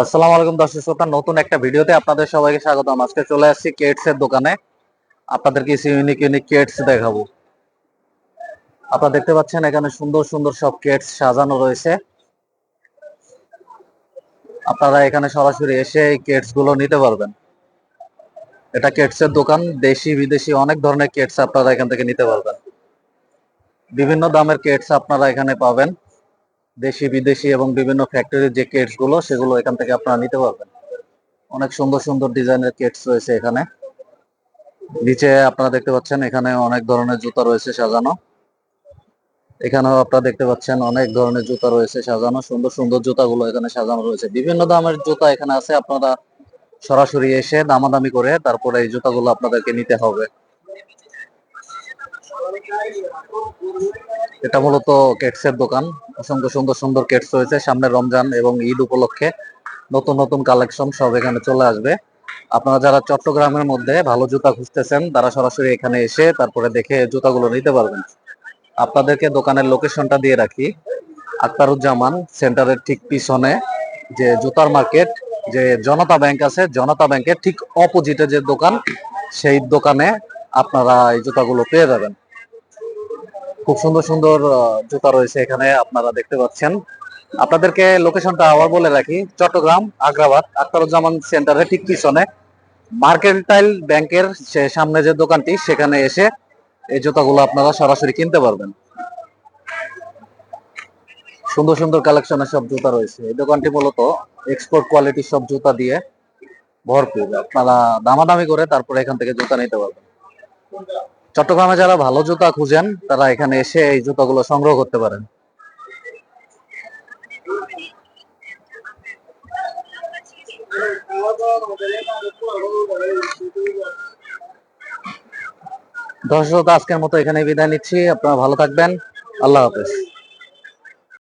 আসসালামু আলাইকুম দর্শক শ্রোতা, নতুন একটা ভিডিওতে আপনাদের সবাইকে স্বাগতম। আজকে চলে আসছি কেটস এর দোকানে। আপনাদের কিছু ইউনিক ইউনিক কেটস দেখাবো। আপনারা দেখতে পাচ্ছেন এখানে সুন্দর সুন্দর সব কেটস সাজানো রয়েছে। আপনারা এখানে সরাসরি এসে এই কেটসগুলো নিতে পারবেন। এটা কেটস এর দোকান, দেশি, বিদেশি অনেক ধরনের কেটস আপনারা এখান থেকে নিতে পারবেন। বিভিন্ন দামের কেটস আপনারা এখানে পাবেন। দেশি, বিদেশি এবং বিভিন্ন ফ্যাক্টরির যে কেটসগুলো, সেগুলো এখান থেকে আপনারা নিতে পারবেন। অনেক সুন্দর সুন্দর ডিজাইনের কেটস রয়েছে এখানে। নিচে আপনারা দেখতে পাচ্ছেন, এখানে অনেক ধরনের জুতা রয়েছে সাজানো। এখানেও আপনারা দেখতে পাচ্ছেন, অনেক ধরনের জুতা রয়েছে সাজানো। সুন্দর সুন্দর জুতাগুলো এখানে সাজানো রয়েছে। বিভিন্ন দামের জুতা এখানে আছে, আপনারা সরাসরি এসে দামাদামি করে তারপরে এই জুতাগুলো আপনাদেরকে নিতে হবে। এটা মূলত কেটস এর দোকান। অসংখ্য সুন্দর সুন্দর কেটস রয়েছে সামনে রমজান এবং ঈদ উপলক্ষে। নতুন নতুন কালেকশন সব এখানে চলে আসবে। আপনারা যারা চট্টগ্রামের মধ্যে ভালো জুতা খুঁজতেছেন, তারা সরাসরি এখানে এসে তারপরে দেখে জুতাগুলো নিতে পারবেন। আপনাদেরকে দোকানের লোকেশনটা দিয়ে রাখি। আক্তারুজ্জামান সেন্টারের ঠিক পিছনে যে জুতার মার্কেট, যে জনতা ব্যাংক আছে, জনতা ব্যাংকের ঠিক অপোজিটে যে দোকান, সেই দোকানে আপনারা এই জুতাগুলো পেয়ে যাবেন। খুব সুন্দর সুন্দর জুতা রয়েছে এখানে আপনারা দেখতে পাচ্ছেন। আপনাদেরকে লোকেশনটা আবার বলে রাখি, চট্টগ্রাম, আগ্রাবাদ, আক্তারুজ্জামান সেন্টারের ঠিক পিছনে। মার্কেন্টাইল ব্যাংকের সামনে যে দোকানটি, সেখানে এসে এই জুতাগুলো আপনারা সরাসরি কিনতে পারবেন। সুন্দর সুন্দর কালেকশনের সব জুতা রয়েছে। এই দোকানটি মূলত এক্সপোর্ট কোয়ালিটির সব জুতা দিয়ে ভরপুর। আপনারা দামাদামি করে তারপরে এখান থেকে জুতা নিতে পারবেন। চট্টগ্রামে যারা ভালো জুতা খুঁজেন, তারা এখানে এসে এই জুতাগুলো সংগ্রহ করতে পারেন। দর্শক, আজকের মতো এখানে বিদায় নিচ্ছি। আপনারা ভালো থাকবেন। আল্লাহ হাফেজ।